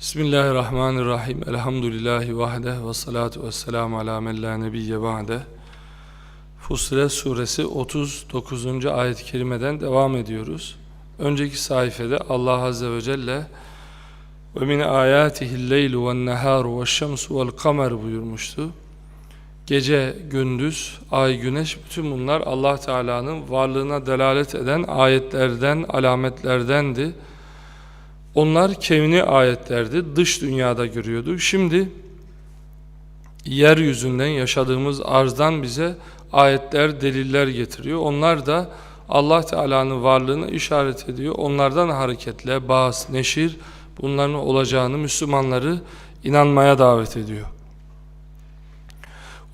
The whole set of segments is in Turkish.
Bismillahirrahmanirrahim. Elhamdülillahi vahde ve salatu ve selamu ala men la nebiyye ba'de. Fussilet suresi 39. ayet-i kerimeden devam ediyoruz. Önceki sayfada Allah azze ve celle ve min ayatihi'l leylu ve'n neharu ve'ş-şemsu ve'l kamer buyurmuştu. Gece, gündüz, ay, güneş bütün bunlar Allah Teala'nın varlığına delalet eden ayetlerden, alametlerdendi. Onlar kevni ayetlerdi. Dış dünyada görüyordu. Şimdi yeryüzünden yaşadığımız arzdan bize ayetler, deliller getiriyor. Onlar da Allah Teala'nın varlığını işaret ediyor. Onlardan hareketle bazı neşir bunların olacağını Müslümanları inanmaya davet ediyor.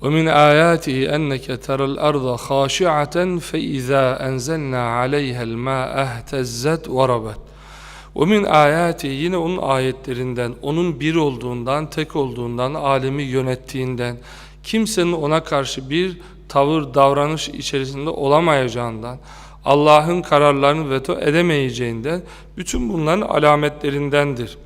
ومن آياته أنك ترى الأرض خاشعة فإذا أنزلنا عليها الماء اهتزت وربت ومن آياته yine onun ayetlerinden, onun bir olduğundan, tek olduğundan, alemi yönettiğinden, kimsenin ona karşı bir tavır, davranış içerisinde olamayacağından, Allah'ın kararlarını veto edemeyeceğinden, bütün bunların alametlerindendir.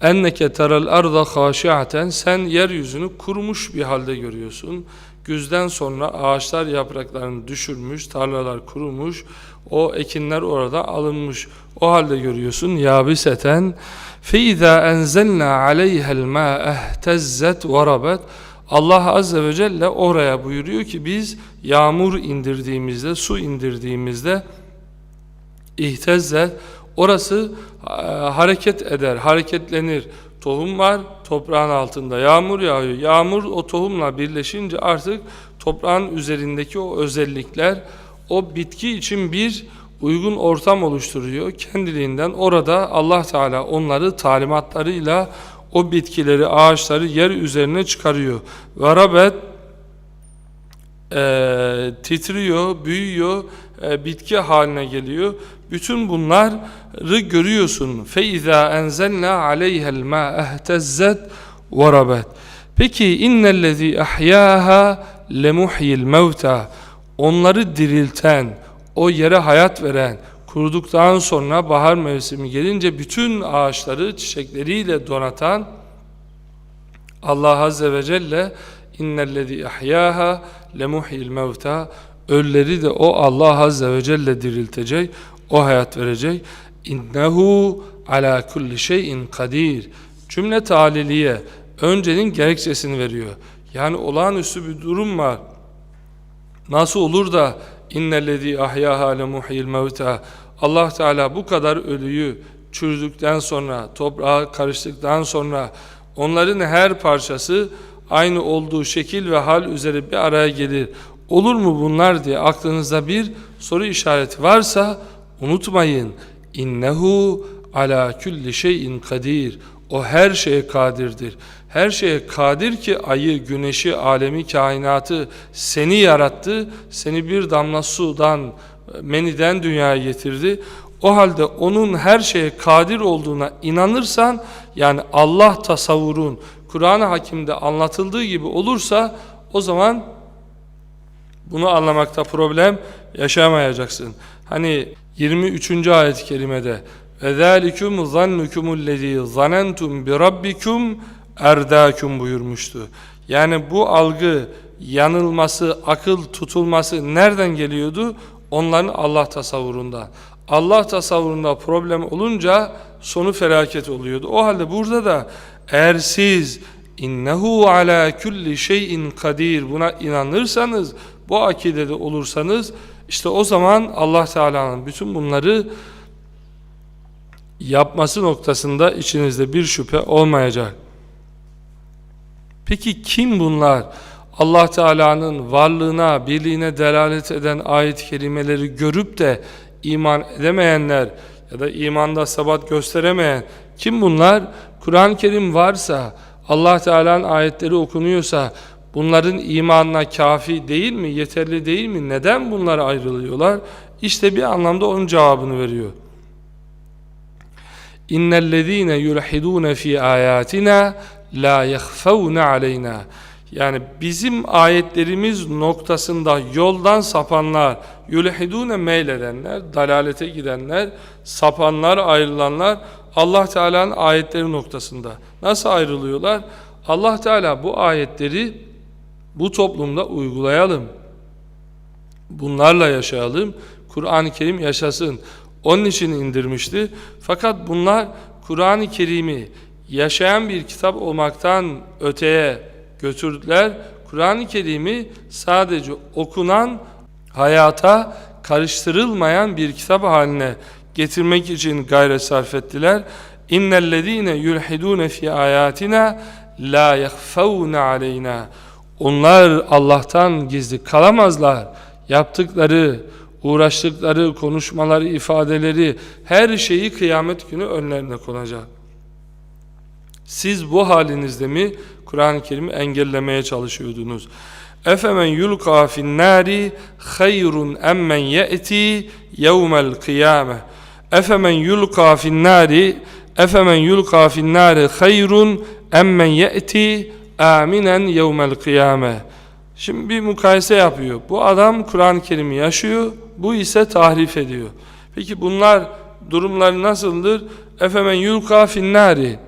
Enneke teral arda haşiaten sen yeryüzünü kurumuş bir halde görüyorsun. Güzden sonra ağaçlar yapraklarını düşürmüş, tarlalar kurumuş, o ekinler orada alınmış. O halde görüyorsun yabiseten feiza enzelna aleyhel ma'e tezzet ve Allah azze ve celle oraya buyuruyor ki biz yağmur indirdiğimizde, su indirdiğimizde ihtezzet orası e, hareket eder, hareketlenir. Tohum var, toprağın altında yağmur yağıyor. Yağmur o tohumla birleşince artık toprağın üzerindeki o özellikler o bitki için bir uygun ortam oluşturuyor. Kendiliğinden orada Allah Teala onları talimatlarıyla o bitkileri, ağaçları yer üzerine çıkarıyor. Ve rabet e, titriyor, büyüyor, e, bitki haline geliyor. Bütün bunları görüyorsun. Feiza enzelna aleyhel ma ehtezzet ve rabet. Peki innellezî ahyâhâ lemuhyil mevta. Onları dirilten, o yere hayat veren, kuruduktan sonra bahar mevsimi gelince bütün ağaçları çiçekleriyle donatan Allah Azze ve Celle innellezî ahyâhâ lemuhyil mevta ölüleri de o Allah Azze ve Celle diriltecek, o hayat verecek. İnnehu ala kulli şeyin kadir. Cümle taliliye öncenin gerekçesini veriyor. Yani olağanüstü bir durum var. Nasıl olur da innellezî ahyâhâ lemuhyil mevta Allah Teala bu kadar ölüyü çürüdükten sonra, toprağa karıştıktan sonra onların her parçası aynı olduğu şekil ve hal üzere bir araya gelir. Olur mu bunlar diye aklınızda bir soru işareti varsa unutmayın. İnnehu ala kulli şeyin kadir. O her şeye kadirdir. Her şeye kadir ki ayı, güneşi, alemi, kainatı seni yarattı. Seni bir damla sudan, meniden dünyaya getirdi. O halde onun her şeye kadir olduğuna inanırsan yani Allah tasavvurun Kur'an-ı Hakim'de anlatıldığı gibi olursa o zaman bunu anlamakta problem yaşamayacaksın. Hani 23. ayet-i kerimede ve zalikum zannukumul zanentum bi rabbikum erdakum buyurmuştu. Yani bu algı yanılması, akıl tutulması nereden geliyordu? Onların Allah tasavvurundan. Allah tasavvurunda problem olunca sonu felaket oluyordu. O halde burada da eğer siz innehu ala kulli şeyin kadir buna inanırsanız, bu akidede olursanız işte o zaman Allah Teala'nın bütün bunları yapması noktasında içinizde bir şüphe olmayacak. Peki kim bunlar? Allah Teala'nın varlığına, birliğine delalet eden ayet-i kerimeleri görüp de iman edemeyenler ya da imanda sabat gösteremeyen kim bunlar? Kur'an-ı Kerim varsa, Allah Teala'nın ayetleri okunuyorsa bunların imanına kafi değil mi, yeterli değil mi? Neden bunlar ayrılıyorlar? İşte bir anlamda onun cevabını veriyor. İnnellezîne yulhidûne fî âyâtinâ lâ yehfevne aleyna. Yani bizim ayetlerimiz noktasında yoldan sapanlar, yulhidûne meyledenler, dalalete gidenler, sapanlar, ayrılanlar Allah Teala'nın ayetleri noktasında. Nasıl ayrılıyorlar? Allah Teala bu ayetleri bu toplumda uygulayalım. Bunlarla yaşayalım. Kur'an-ı Kerim yaşasın. Onun için indirmişti. Fakat bunlar Kur'an-ı Kerim'i yaşayan bir kitap olmaktan öteye götürdüler. Kur'an-ı Kerim'i sadece okunan, hayata karıştırılmayan bir kitap haline getirmek için gayret sarf ettiler. İnnellezîne yulhidûne fî âyâtinâ lâ yehfevne aleyna. Onlar Allah'tan gizli kalamazlar. Yaptıkları, uğraştıkları, konuşmaları, ifadeleri, her şeyi kıyamet günü önlerine konacak. Siz bu halinizde mi Kur'an-ı Kerim'i engellemeye çalışıyordunuz? Efemen yulqa fin nari hayrun emmen ye'ti yevmel kıyame. Efemen yulqa fin nari efemen yulqa fin nari hayrun emmen ye'ti aminen yevmel kıyame. Şimdi bir mukayese yapıyor. Bu adam Kur'an-ı Kerim'i yaşıyor, bu ise tahrif ediyor. Peki bunlar durumları nasıldır? Efemen yulqa fin nari.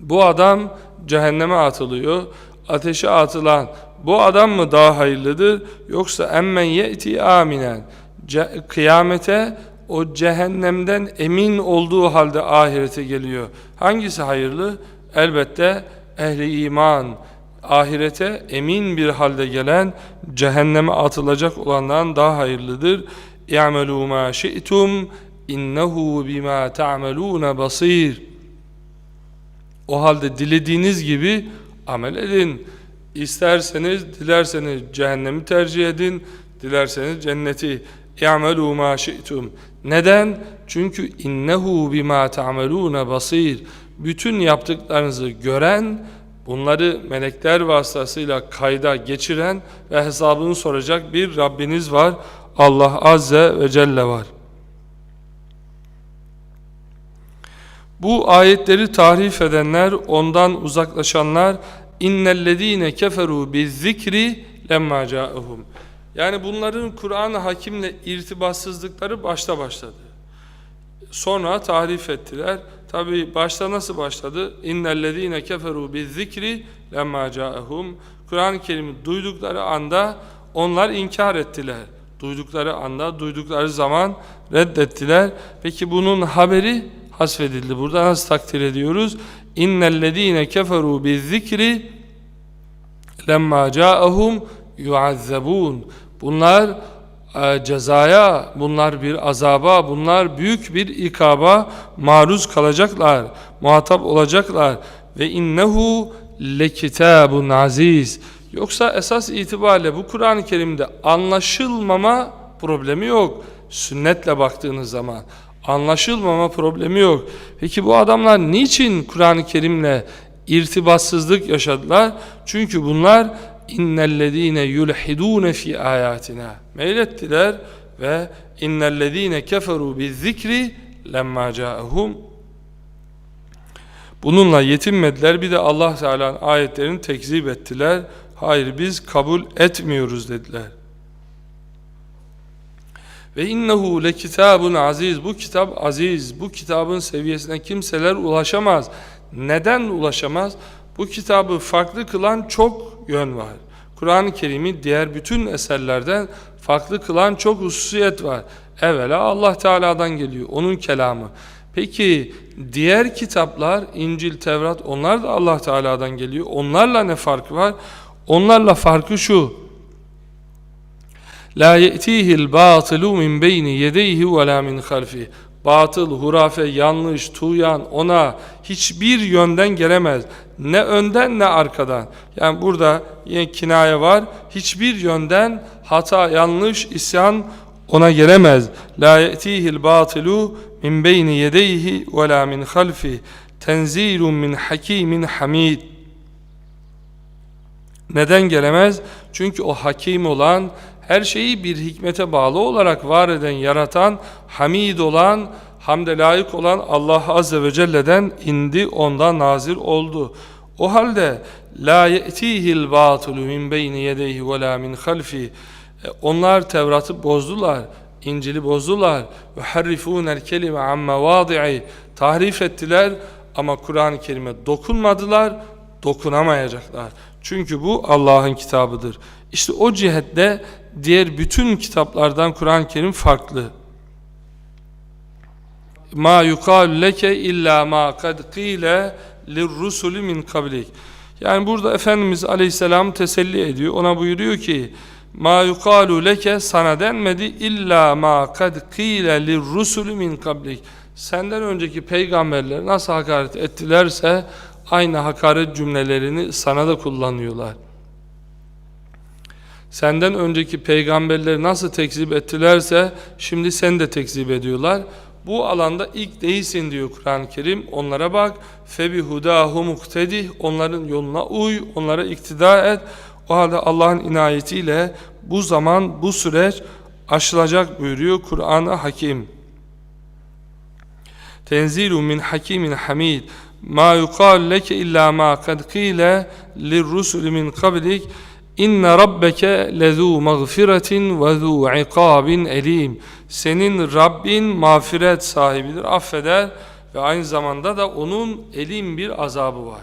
Bu adam cehenneme atılıyor. Ateşe atılan bu adam mı daha hayırlıdır yoksa emmen ye'ti aminen Ce kıyamete o cehennemden emin olduğu halde ahirete geliyor. Hangisi hayırlı? Elbette ehli iman ahirete emin bir halde gelen cehenneme atılacak olandan daha hayırlıdır. İ'melû mâ şi'tum innehu bima ta'melûne basir. O halde dilediğiniz gibi amel edin. İsterseniz, dilerseniz cehennemi tercih edin, dilerseniz cenneti. İ'melû mâ şi'tum. Neden? Çünkü innehu bima ta'melûne basir. Bütün yaptıklarınızı gören, bunları melekler vasıtasıyla kayda geçiren ve hesabını soracak bir Rabbiniz var. Allah Azze ve Celle var. Bu ayetleri tahrif edenler, ondan uzaklaşanlar innellezine keferu bizikri lemma ca'ahum. Yani bunların Kur'an-ı Hakim'le irtibatsızlıkları başta başladı. Sonra tahrif ettiler. Tabi başta nasıl başladı? İnnellezine keferu bizikri lemma ca'ahum. Kur'an-ı Kerim'i duydukları anda onlar inkar ettiler. Duydukları anda, duydukları zaman reddettiler. Peki bunun haberi hasfedildi. Burada nasıl takdir ediyoruz? İnnellezîne keferû bizzikri lemma câehum yuazzebûn. Bunlar e, cezaya, bunlar bir azaba, bunlar büyük bir ikaba maruz kalacaklar, muhatap olacaklar. Ve innehu lekitabun aziz. Yoksa esas itibariyle bu Kur'an-ı Kerim'de anlaşılmama problemi yok. Sünnetle baktığınız zaman anlaşılmama problemi yok. Peki bu adamlar niçin Kur'an-ı Kerim'le irtibatsızlık yaşadılar? Çünkü bunlar innellezine yulhidun fi ayatina meylettiler ve innellezine keferu bizikri lemma ca'ahum Bununla yetinmediler bir de Allah Teala'nın ayetlerini tekzip ettiler. Hayır biz kabul etmiyoruz dediler. Ve innehu le kitabun aziz. Bu kitap aziz. Bu kitabın seviyesine kimseler ulaşamaz. Neden ulaşamaz? Bu kitabı farklı kılan çok yön var. Kur'an-ı Kerim'i diğer bütün eserlerden farklı kılan çok hususiyet var. Evvela Allah Teala'dan geliyor. Onun kelamı. Peki diğer kitaplar İncil, Tevrat onlar da Allah Teala'dan geliyor. Onlarla ne farkı var? Onlarla farkı şu. La ye'tihil batilu min beyni yedeyhi ve la min. Batıl, hurafe, yanlış, tuğyan ona hiçbir yönden gelemez. Ne önden ne arkadan. Yani burada yine kinaye var. Hiçbir yönden hata, yanlış, isyan ona gelemez. La ye'tihil batilu min beyni yedeyhi ve la min halfi. Tenzilun min hakimin hamid. Neden gelemez? Çünkü o hakim olan, her şeyi bir hikmete bağlı olarak var eden, yaratan, hamid olan, hamde layık olan Allah Azze ve Celle'den indi, ondan nazir oldu. O halde la ye'tihil batulu min beyni yedeyhi ve la min halfi. E, onlar Tevrat'ı bozdular, İncil'i bozdular. Ve harrifunel kelime amma vadi'i. tahrif ettiler ama Kur'an-ı Kerim'e dokunmadılar, dokunamayacaklar. Çünkü bu Allah'ın kitabıdır. İşte o cihette diğer bütün kitaplardan Kur'an-ı Kerim farklı. Ma yukalu leke illa ma kad qile lirrusuli min kablik. Yani burada Efendimiz Aleyhisselam teselli ediyor. Ona buyuruyor ki Ma yukalu leke sana denmedi illa ma kad qile lirrusuli min kablik. Senden önceki peygamberler nasıl hakaret ettilerse aynı hakaret cümlelerini sana da kullanıyorlar. Senden önceki peygamberleri nasıl tekzip ettilerse şimdi sen de tekzip ediyorlar. Bu alanda ilk değilsin diyor Kur'an-ı Kerim. Onlara bak. Febi hudahu muktedih. Onların yoluna uy. Onlara iktida et. O halde Allah'ın inayetiyle bu zaman bu süreç aşılacak buyuruyor Kur'an-ı Hakim. Tenzilu min hakimin hamid. Ma yuqal leke illa ma kad qile lirrusul min qablik. İnne rabbeke lezu mağfiretin ve zu ikabin elim. Senin Rabbin mağfiret sahibidir, affeder ve aynı zamanda da onun elim bir azabı var.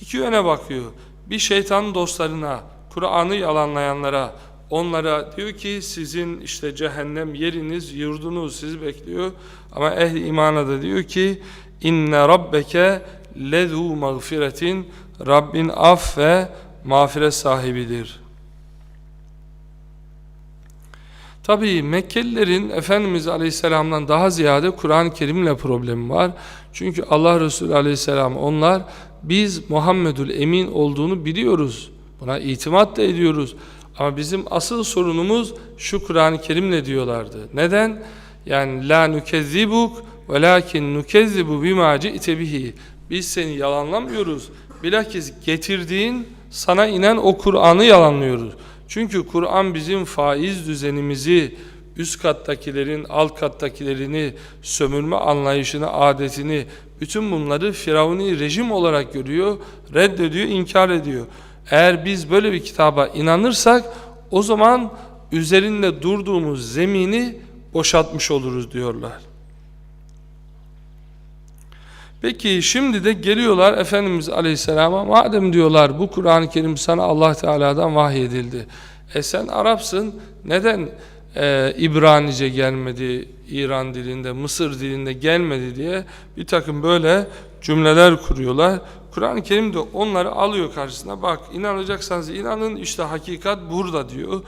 İki yöne bakıyor. Bir şeytan dostlarına, Kur'an'ı yalanlayanlara, onlara diyor ki sizin işte cehennem yeriniz, yurdunuz sizi bekliyor. Ama ehli imana da diyor ki inne rabbeke lezu mağfiretin Rabbin af ve mağfiret sahibidir. Tabii Mekkelilerin Efendimiz Aleyhisselam'dan daha ziyade Kur'an-ı Kerim'le problemi var. Çünkü Allah Resulü Aleyhisselam onlar biz Muhammedül Emin olduğunu biliyoruz. Buna itimat da ediyoruz. Ama bizim asıl sorunumuz şu Kur'an-ı Kerim'le diyorlardı. Neden? Yani la nukezzibuk velakin nukezzibu bima ci'te bihi. Biz seni yalanlamıyoruz. Bilakis getirdiğin sana inen o Kur'an'ı yalanlıyoruz. Çünkü Kur'an bizim faiz düzenimizi, üst kattakilerin alt kattakilerini, sömürme anlayışını, adetini, bütün bunları Firavuni rejim olarak görüyor, reddediyor, inkar ediyor. Eğer biz böyle bir kitaba inanırsak o zaman üzerinde durduğumuz zemini boşaltmış oluruz diyorlar. Peki şimdi de geliyorlar Efendimiz Aleyhisselam'a madem diyorlar bu Kur'an-ı Kerim sana Allah Teala'dan vahyedildi. E sen Arapsın neden e, İbranice gelmedi İran dilinde Mısır dilinde gelmedi diye bir takım böyle cümleler kuruyorlar. Kur'an-ı Kerim de onları alıyor karşısına bak inanacaksanız inanın işte hakikat burada diyor.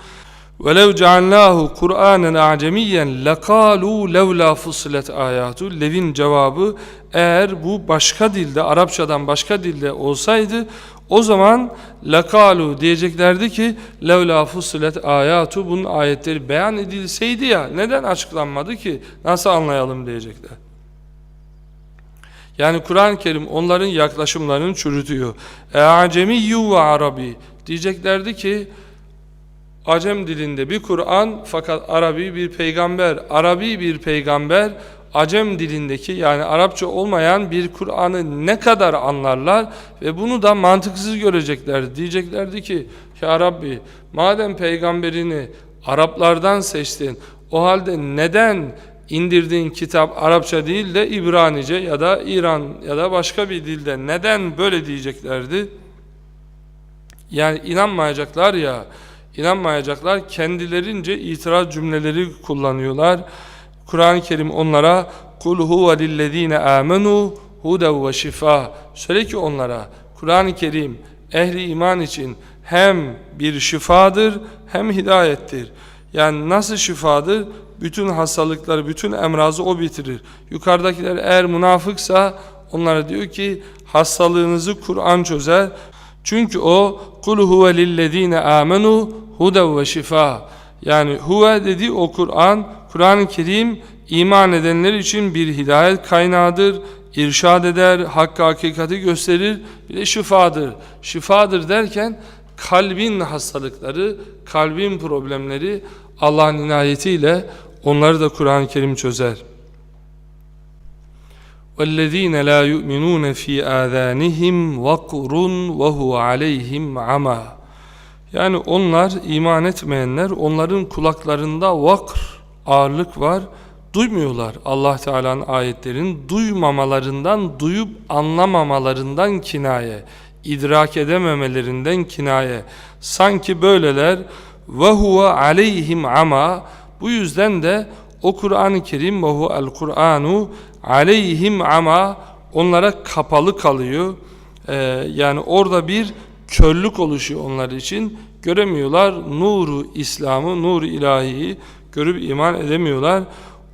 وَلَوْ جَعَلْنَاهُ قُرْآنًا اَعْجَمِيًّا لَقَالُوا لَوْلَا فُصِلَتْ آيَاتُ Lev'in cevabı eğer bu başka dilde, Arapçadan başka dilde olsaydı o zaman lakalu diyeceklerdi ki levla fusilet ayatu bunun ayetleri beyan edilseydi ya neden açıklanmadı ki nasıl anlayalım diyecekler. Yani Kur'an-ı Kerim onların yaklaşımlarını çürütüyor. E acemiyyu ve arabi diyeceklerdi ki Acem dilinde bir Kur'an fakat Arabi bir peygamber, Arabi bir peygamber Acem dilindeki yani Arapça olmayan bir Kur'an'ı ne kadar anlarlar ve bunu da mantıksız görecekler. Diyeceklerdi ki ya Rabbi madem peygamberini Araplardan seçtin o halde neden indirdiğin kitap Arapça değil de İbranice ya da İran ya da başka bir dilde neden böyle diyeceklerdi? Yani inanmayacaklar ya inanmayacaklar kendilerince itiraz cümleleri kullanıyorlar. Kur'an-ı Kerim onlara kul huve lillezine amenu hudev ve şifa söyle ki onlara Kur'an-ı Kerim ehli iman için hem bir şifadır hem hidayettir. Yani nasıl şifadır? Bütün hastalıkları, bütün emrazı o bitirir. Yukarıdakiler eğer münafıksa onlara diyor ki hastalığınızı Kur'an çözer. Çünkü o kul huve lillezine amenu hudev ve şifa. Yani huve dedi o Kur'an, Kur'an-ı Kerim iman edenler için bir hidayet kaynağıdır, irşad eder, hakkı hakikati gösterir, bir de şifadır. Şifadır derken kalbin hastalıkları, kalbin problemleri Allah'ın inayetiyle onları da Kur'an-ı Kerim çözer. وَالَّذ۪ينَ لَا يُؤْمِنُونَ ف۪ي آذَانِهِمْ وَقْرٌ وَهُوَ عَلَيْهِمْ عَمَى Yani onlar iman etmeyenler onların kulaklarında vakr ağırlık var duymuyorlar. Allah Teala'nın ayetlerini duymamalarından, duyup anlamamalarından kinaye, idrak edememelerinden kinaye. Sanki böyleler ve huve aleyhim ama bu yüzden de o Kur'an-ı Kerim ve huvel Kur'anu aleyhim ama onlara kapalı kalıyor. Ee, yani orada bir körlük oluşuyor onlar için. Göremiyorlar nuru İslam'ı, nuru ilahiyi görüp iman edemiyorlar.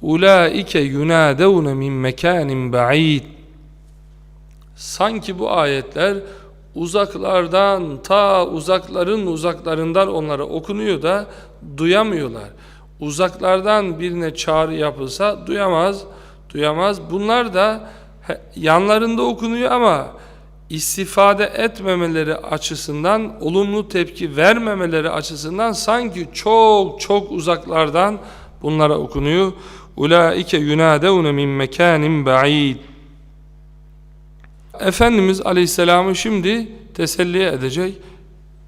Ulaike yunadevne min mekanin ba'id. Sanki bu ayetler uzaklardan ta uzakların uzaklarından onlara okunuyor da duyamıyorlar. Uzaklardan birine çağrı yapılsa duyamaz, duyamaz. Bunlar da yanlarında okunuyor ama istifade etmemeleri açısından, olumlu tepki vermemeleri açısından sanki çok çok uzaklardan bunlara okunuyor. Ulaike yunadevne min mekanin ba'id. Efendimiz Aleyhisselam'ı şimdi teselli edecek.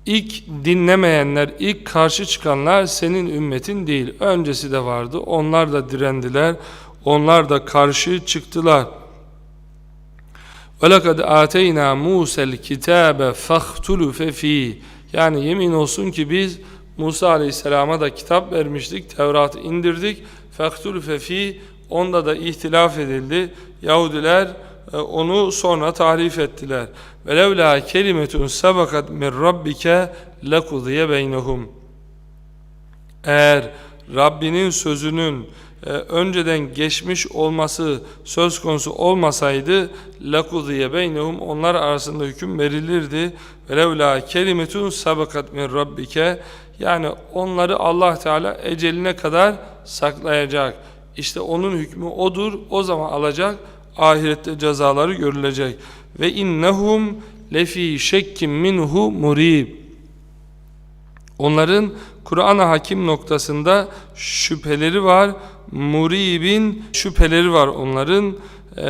İlk dinlemeyenler, ilk karşı çıkanlar senin ümmetin değil. Öncesi de vardı. Onlar da direndiler. Onlar da karşı çıktılar. وَلَقَدْ آتَيْنَا مُوسَى الْكِتَابَ فَاخْتُلُفَ ف۪يهِ Yani yemin olsun ki biz Musa Aleyhisselam'a da kitap vermiştik, Tevrat'ı indirdik. فَاخْتُلُفَ ف۪يهِ Onda da ihtilaf edildi. Yahudiler e, onu sonra tahrif ettiler. وَلَوْلَا كَلِمَةٌ سَبَقَتْ مِنْ رَبِّكَ لَقُضِيَ بَيْنَهُمْ Eğer Rabbinin sözünün e, önceden geçmiş olması söz konusu olmasaydı lakudiye beynehum onlar arasında hüküm verilirdi. Velevla kelimetun sabakat min rabbike yani onları Allah Teala eceline kadar saklayacak. İşte onun hükmü odur. O zaman alacak. Ahirette cezaları görülecek. Ve innehum lefi şekkim minhu murib. Onların Kur'an-ı Hakim noktasında şüpheleri var. Muribin şüpheleri var onların. E,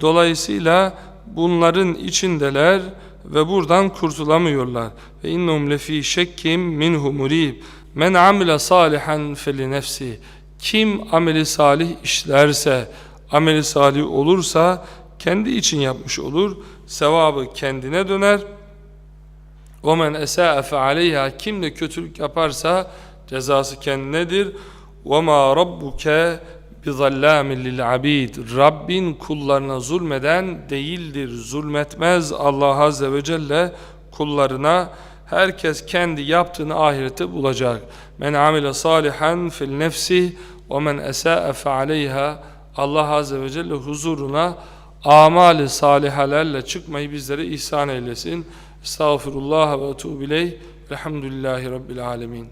dolayısıyla bunların içindeler ve buradan kurtulamıyorlar. Ve innehum lefi şekkim minhu murib. Men amile salihan feli nefsi. Kim ameli salih işlerse, ameli salih olursa kendi için yapmış olur. Sevabı kendine döner. وَمَنْ اَسَاءَ فَعَلَيْهَا Kim de kötülük yaparsa cezası kendinedir. وَمَا رَبُّكَ بِظَلَّامٍ لِلْعَبِيدِ Rabbin kullarına zulmeden değildir, zulmetmez Allah Azze ve Celle kullarına. Herkes kendi yaptığını ahirette bulacak. Men amile salihan fil nefsi ve men esa'a fe'aleyha Allah Azze ve Celle huzuruna amali salihalerle çıkmayı bizlere ihsan eylesin. Estağfirullah ve etûbü ileyh. Elhamdülillahi Rabbil alemin.